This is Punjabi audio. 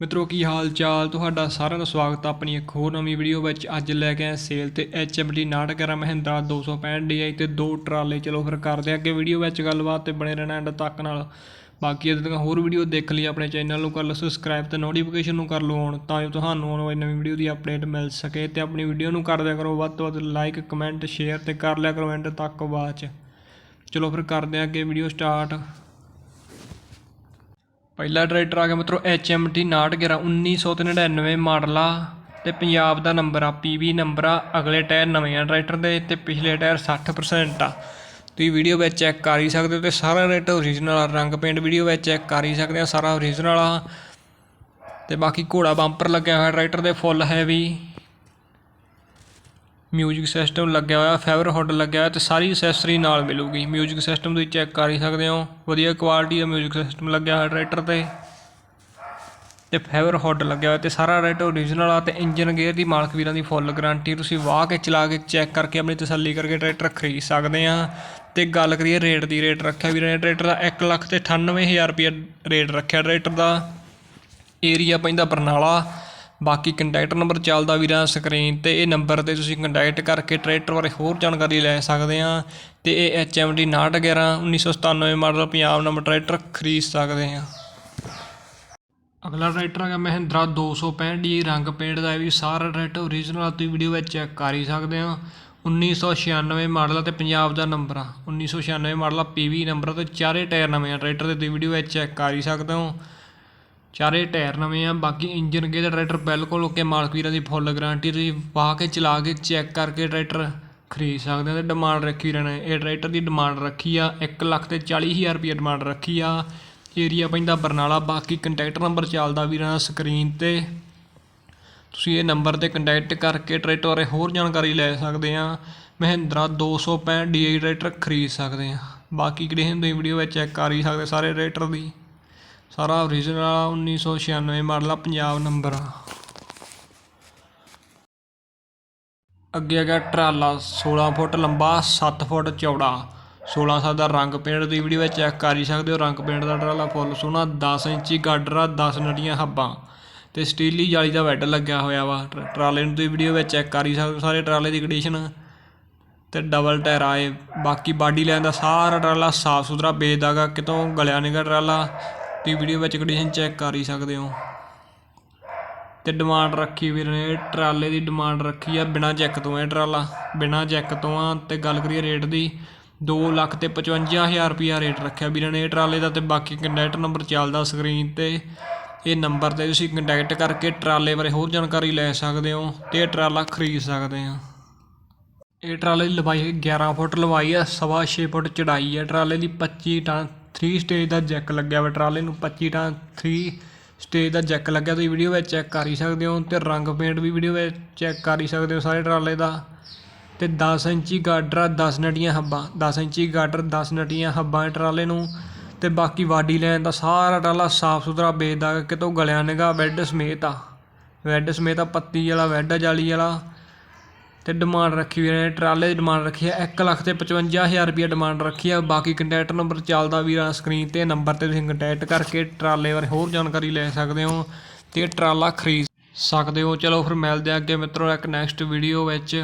ਮਿੱਤਰੋ, ਕੀ ਹਾਲ ਚਾਲ ਤੁਹਾਡਾ ਸਾਰਿਆਂ ਦਾ ਸਵਾਗਤ ਆਪਣੀ ਇੱਕ ਹੋਰ ਨਵੀਂ ਵੀਡੀਓ ਵਿੱਚ। ਅੱਜ ਲੈ ਕੇ ਆਏ ਸੇਲ ਤੇ HMD 69 ਮਹਿੰਦਰਾ 265 DI ਤੇ ਦੋ ਟਰਾਲੇ। ਚਲੋ ਫਿਰ ਕਰਦੇ ਹਾਂ ਅੱਗੇ ਵੀਡੀਓ ਵਿੱਚ ਗੱਲਬਾਤ ਤੇ ਬਣੇ ਰਹਿਣਾ ਐਂਡ ਤੱਕ ਨਾਲ। ਬਾਕੀ ਇਦਾਂ ਦੀਆਂ ਹੋਰ ਵੀਡੀਓ ਦੇਖ ਲਈ ਆਪਣੇ ਚੈਨਲ ਨੂੰ ਕਰ ਲਓ ਸਬਸਕ੍ਰਾਈਬ ਤੇ ਨੋਟੀਫਿਕੇਸ਼ਨ ਨੂੰ ਕਰ ਲਓ ਔਨ ਤਾਂ ਜੋ ਤੁਹਾਨੂੰ ਆਉਣ ਵਾਲੀ ਨਵੀਂ ਵੀਡੀਓ ਦੀ ਅਪਡੇਟ ਮਿਲ ਸਕੇ ਤੇ ਆਪਣੀ ਵੀਡੀਓ ਨੂੰ ਕਰ ਦਿਆ ਕਰੋ। ਵੱਧ ਤੋਂ ਵੱਧ ਲਾਈਕ ਕਮੈਂਟ ਸ਼ੇਅਰ ਤੇ ਕਰ ਲਿਆ ਕਰੋ ਐਂਡ ਤੱਕ ਬਾਅਦ ਚ ਚਲੋ ਫਿਰ ਕਰਦੇ ਹਾਂ ਅੱਗੇ ਵੀਡੀਓ ਸਟਾਰਟ ਪਹਿਲਾ ਟਰੈਕਟਰ ਆ ਗਿਆ ਮਿੱਤਰੋ HMT 69 1999 ਮਾਡਲ ਆ ਤੇ ਪੰਜਾਬ ਦਾ ਨੰਬਰ ਆ PV ਨੰਬਰ ਆ, ਅਗਲੇ ਟਾਇਰ ਨਵੇਂ ਆ ਟਰੈਕਟਰ ਦੇ ਤੇ ਪਿਛਲੇ ਟਾਇਰ 60% ਆ। ਤੁਸੀਂ ਵੀਡੀਓ ਵਿੱਚ ਚੈੱਕ ਕਰ ਹੀ ਸਕਦੇ ਹੋ ਤੇ ਸਾਰਾ ਰੇਟ ਓਰੀਜਨਲ ਆ, ਰੰਗ ਪੇਂਟ ਵੀਡੀਓ ਵਿੱਚ ਚੈੱਕ ਕਰ ਹੀ ਸਕਦੇ ਆ ਸਾਰਾ ਓਰੀਜਨਲ ਆ। ਤੇ ਬਾਕੀ ਘੋੜਾ ਬੰਪਰ ਲੱਗਿਆ ਹੋਇਆ ਟਰੈਕਟਰ ਦੇ, ਫੁੱਲ ਹੈਵੀ ਮਿਊਜ਼ਿਕ ਸਿਸਟਮ ਲੱਗਿਆ ਹੋਇਆ ਫਾਈਬਰ ਹੁੱਡ ਲੱਗਿਆ ਹੋਇਆ ਤੇ ਸਾਰੀ ਅਸੈਸਰੀ ਨਾਲ ਮਿਲੂਗੀ। ਮਿਊਜ਼ਿਕ ਸਿਸਟਮ ਤੁਸੀਂ ਚੈੱਕ ਕਰ ਹੀ ਸਕਦੇ ਹੋ। ਵਧੀਆ ਕੁਆਲਿਟੀ ਦਾ ਮਿਊਜ਼ਿਕ ਸਿਸਟਮ ਲੱਗਿਆ ਹੋਇਆ ਟਰੈਕਟਰ ਤੇ। ਤੇ ਫਾਈਬਰ ਹੁੱਡ ਲੱਗਿਆ ਹੋਇਆ ਤੇ ਸਾਰਾ ਰੇਟ ਓਰੀਜਨਲ ਆ ਤੇ ਇੰਜਨ ਗੇਅਰ ਦੀ ਮਾਲਕ ਵੀਰਾਂ ਦੀ ਫੁੱਲ ਗਾਰੰਟੀ ਤੁਸੀਂ ਵਾਹ ਕੇ ਚਲਾ ਕੇ ਚੈੱਕ ਕਰਕੇ ਆਪਣੀ ਤਸੱਲੀ ਕਰਕੇ ਟਰੈਕਟਰ ਖਰੀਦ ਸਕਦੇ ਆ। ਤੇ ਗੱਲ ਕਰੀਏ ਰੇਟ ਦੀ ਰੇਟ ਰੱਖਿਆ ਵੀਰਾਂ ਨੇ। ਟਰੈਕਟਰ ਦਾ 1 ਲੱਖ ਤੇ 98000 ਰੁਪਏ ਰੇਟ ਰੱਖਿਆ ਟਰੈਕਟਰ ਦਾ। ਏਰੀਆ ਪੈਂਦਾ ਬਰਨਾਲਾ। ਬਾਕੀ ਕੰਟੈਕਟ ਨੰਬਰ ਚੱਲਦਾ ਵੀਰਾਂ ਸਕਰੀਨ ਤੇ, ਇਹ ਨੰਬਰ ਤੇ ਤੁਸੀਂ ਕੰਟੈਕਟ ਕਰਕੇ ਟਰੈਕਟਰ ਬਾਰੇ ਹੋਰ ਜਾਣਕਾਰੀ ਲੈ ਸਕਦੇ ਆ ਤੇ ਇਹ HMD 6911 1997 model Punjab number tractor ਖਰੀਦ ਸਕਦੇ ਆ ਅਗਲਾ ਟਰੈਕਟਰ ਹੈਗਾ ਮਹਿੰਦਰਾ 265 ਡੀ ਰੰਗ ਪੇਂਟ ਦਾ ਇਹ ਵੀ, ਸਾਰਾ ਟਰੈਕਟਰ ਓਰੀਜਨਲ ਤੁਸੀਂ ਵੀਡੀਓ ਵਿੱਚ ਚੈੱਕ ਕਰ ਹੀ ਸਕਦੇ ਆ 1996 ਮਾਡਲ ਆ ਤੇ ਪੰਜਾਬ ਦਾ ਨੰਬਰ ਆ। 1996 ਮਾਡਲ ਆ PV ਨੰਬਰ ਆ ਤੇ ਚਾਰੇ ਟਾਇਰ ਨਵੇਂ ਆ, ਟਰੈਕਟਰ ਦੇ ਤੁਸੀਂ ਵੀਡੀਓ ਵਿੱਚ ਚੈੱਕ ਕਰ ਹੀ ਸਕਦੇ ਹੋ। ਚਾਰੇ ਟਾਇਰ ਨਵੇਂ ਆ, ਬਾਕੀ ਇੰਜਨ ਗੇ ਦਾ ਟਰੈਕਟਰ ਬਿਲਕੁਲ ਓਕੇ, ਮਾਲਕ ਵੀਰਾਂ ਦੀ ਫੁੱਲ ਗਾਰੰਟੀ ਤੁਸੀਂ ਪਾ ਕੇ ਚਲਾ ਕੇ ਚੈੱਕ ਕਰਕੇ ਟਰੈਕਟਰ ਖਰੀਦ ਸਕਦੇ ਹੋ ਤੇ ਡਿਮਾਂਡ ਰੱਖੀ ਰਹਿਣਾ ਇਹ ਟਰੈਕਟਰ ਦੀ ਡਿਮਾਂਡ ਰੱਖੀ ਆ 1 ਲੱਖ ਤੇ 40000 ਰੁਪਏ ਡਿਮਾਂਡ ਰੱਖੀ ਆ। ਏਰੀਆ ਪੈਂਦਾ ਬਰਨਾਲਾ, ਬਾਕੀ ਕੰਟੈਕਟ ਨੰਬਰ ਚੱਲਦਾ ਵੀਰਾਂ ਦਾ ਸਕਰੀਨ ਤੇ। ਤੁਸੀਂ ਇਹ ਨੰਬਰ ਤੇ ਕੰਟੈਕਟ ਕਰਕੇ ਟਰੈਕਟਰ ਬਾਰੇ ਹੋਰ ਜਾਣਕਾਰੀ ਲੈ ਸਕਦੇ ਆ। ਮਹਿੰਦਰਾ 265 DI ਟਰੈਕਟਰ ਖਰੀਦ ਸਕਦੇ ਆ। ਬਾਕੀ ਕਿਹੜੇ ਹੁੰਦੇ ਵੀਡੀਓ ਵਿੱਚ ਚੈੱਕ ਕਰ ਹੀ ਸਕਦੇ ਸਾਰੇ ਟਰੈਕਟਰ ਦੀ। ਸਾਰਾ ਓਰੀਜਨਲ 1996 ਮਾਡਲ ਆ, ਪੰਜਾਬ ਨੰਬਰ ਆ। ਅੱਗੇ ਹੈਗਾ ਟਰਾਲਾ 16 ਫੁੱਟ ਲੰਬਾ 7 ਫੁੱਟ ਚੌੜਾ। 16 ਸਾਲ ਦਾ ਰੰਗ ਪੇਂਟ ਦੀ ਵੀਡੀਓ ਵਿੱਚ ਚੈੱਕ ਕਰ ਹੀ ਸਕਦੇ ਹੋ, ਰੰਗ ਪੇਂਟ ਦਾ ਟਰਾਲਾ ਫੁੱਲ ਸੋਹਣਾ 10 ਇੰਚੀ ਗਾਡਰ ਆ 10 ਨਟੀਆਂ ਹੱਬਾਂ। ਤੇ ਸਟੀਲੀ ਜਾਲੀ ਦਾ ਵੈਡ ਲੱਗਿਆ ਹੋਇਆ ਵਾ, ਟਰ- ਟਰਾਲੇ ਨੂੰ ਤੁਸੀਂ ਵੀਡੀਓ ਵਿੱਚ ਚੈੱਕ ਕਰ ਹੀ ਸਕਦੇ ਹੋ, ਸਾਰੇ ਟਰਾਲੇ ਦੀ ਕੰਡੀਸ਼ਨ ਤੇ ਡਬਲ ਟਾਇਰ ਆਏ ਬਾਕੀ ਬਾਡੀ ਲਾਈਨ ਦਾ ਸਾਰਾ ਟਰਾਲਾ ਸਾਫ਼ ਸੁਥਰਾ ਬੇਦਾਗਾ, ਕਿਤੋਂ ਗਲਿਆ ਨਹੀਂਗਾ ਟਰਾਲਾ। ਤੁਸੀਂ ਵੀਡੀਓ ਵਿੱਚ ਕੰਡੀਸ਼ਨ ਚੈੱਕ ਕਰ ਹੀ ਸਕਦੇ ਹੋ। ਤੇ ਡਿਮਾਂਡ ਰੱਖੀ ਵੀਰ ਨੇ ਇਹ ਟਰਾਲੇ ਦੀ ਡਿਮਾਂਡ ਰੱਖੀ ਆ ਬਿਨਾ ਚੈੱਕ ਤੋਂ ਇਹ ਟਰਾਲਾ, ਬਿਨਾ ਚੈੱਕ ਤੋਂ ਆ। ਤੇ ਗੱਲ ਕਰੀਏ ਰੇਟ ਦੀ 2 ਲੱਖ ਤੇ 55000 ਰੁਪਿਆ ਰੇਟ ਰੱਖਿਆ ਵੀਰਾਂ ਨੇ ਇਹ ਟਰਾਲੇ ਦਾ ਤੇ ਬਾਕੀ ਕੰਟੈਕਟ ਨੰਬਰ ਚੱਲਦਾ ਸਕਰੀਨ ਤੇ। ਇਹ ਨੰਬਰ ਤੇ ਤੁਸੀਂ ਕੰਟੈਕਟ ਕਰਕੇ ਟਰਾਲੇ ਬਾਰੇ ਹੋਰ ਜਾਣਕਾਰੀ ਲੈ ਸਕਦੇ ਹੋ ਤੇ ਇਹ ਟਰਾਲਾ ਖਰੀਦ ਸਕਦੇ ਆ। ਇਹ ਟਰਾਲੇ ਦੀ ਲੰਬਾਈ 11 ਫੁੱਟ ਲੰਬਾਈ ਆ, ਸਵਾ 6 ਫੁੱਟ ਚੜਾਈ ਆ। ਟਰਾਲੇ ਦੀ 25 ਟਨ ਥ੍ਰੀ ਸਟੇਜ ਦਾ ਜੈਕ ਲੱਗਿਆ ਵਾ ਟਰਾਲੇ ਨੂੰ 25 ਟਾਂ 3 ਸਟੇਜ ਦਾ ਜੈਕ ਲੱਗਿਆ, ਤੁਸੀਂ ਵੀਡੀਓ ਵਿੱਚ ਚੈੱਕ ਕਰ ਹੀ ਸਕਦੇ ਹੋ ਤੇ ਰੰਗ ਪੇਂਟ ਵੀ ਵੀਡੀਓ ਵਿੱਚ ਚੈੱਕ ਕਰ ਹੀ ਸਕਦੇ ਹੋ ਸਾਰੇ ਟਰਾਲੇ ਦਾ। ਤੇ 10 ਇੰਚੀ ਗਾਡਰ ਆ 10 ਨਟੀਆਂ ਹੱਬਾਂ 10 ਇੰਚੀ ਗਾਡਰ 10 ਨਟੀਆਂ ਹੱਬਾਂ ਟਰਾਲੇ ਨੂੰ। ਤੇ ਬਾਕੀ ਵਾਡੀ ਲੈਣ ਦਾ ਸਾਰਾ ਟਰਾਲਾ ਸਾਫ਼ ਸੁਥਰਾ, ਬੇਦਾਗ, ਕਿਤੋਂ ਗਲਿਆ ਨਿਗਾ ਵੈੱਡ ਸਮੇਤ ਆ। ਵੈੱਡ ਸਮੇਤ ਆ, ਪੱਤੀ ਵਾਲਾ ਵੈੱਡ ਆ ਜਾਲੀ ਵਾਲਾ। ਅਤੇ ਡਿਮਾਂਡ ਰੱਖੀ ਵੀਰੇ ਨੇ ਟਰਾਲੇ ਦੀ ਡਿਮਾਂਡ ਰੱਖੀ ਹੈ 1 ਲੱਖ ਤੇ 55000 ਰੁਪਏ ਡਿਮਾਂਡ ਰੱਖੀ ਹੈ। ਬਾਕੀ ਕੰਟੈਕਟ ਨੰਬਰ ਚੱਲਦਾ ਵੀਰਾਂ ਸਕਰੀਨ ਤੇ ਨੰਬਰ ਤੇ ਤੁਸੀਂ ਕੰਟੈਕਟ ਕਰਕੇ ਟਰਾਲੇ ਬਾਰੇ ਹੋਰ ਜਾਣਕਾਰੀ ਲੈ ਸਕਦੇ ਹੋ ਤੇ ਟਰਾਲਾ ਖਰੀਦ ਸਕਦੇ ਹੋ। ਚਲੋ ਫਿਰ ਮਿਲਦੇ ਆ ਅੱਗੇ ਮਿੱਤਰੋ ਇੱਕ ਨੈਕਸਟ ਵੀਡੀਓ ਵਿੱਚ।